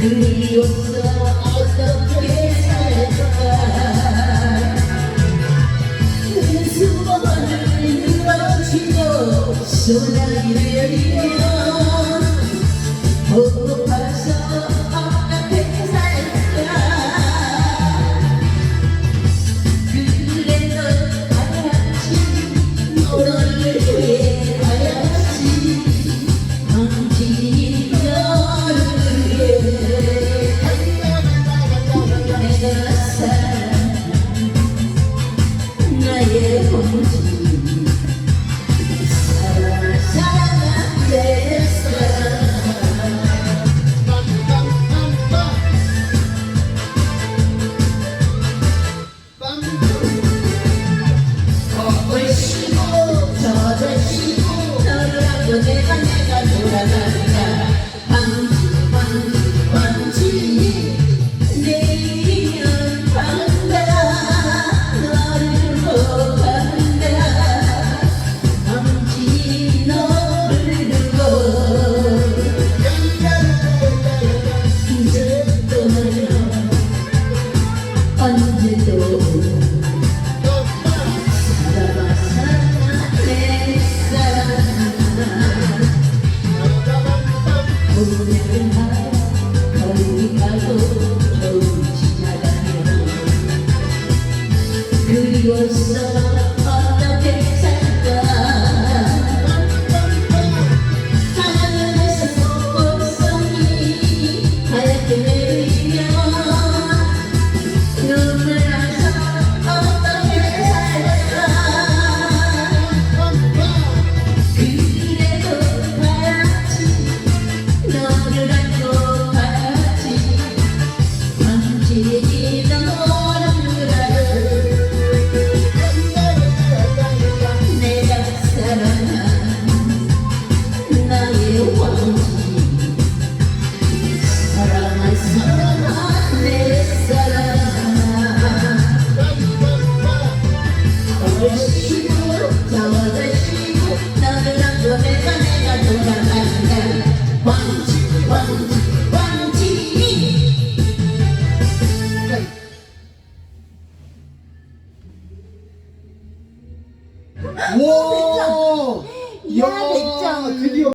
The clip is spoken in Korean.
그리웠어 어떻게 살까? 그 수건을 늘어지고 소나기를 good. years 와! 이야, 백점. 드디어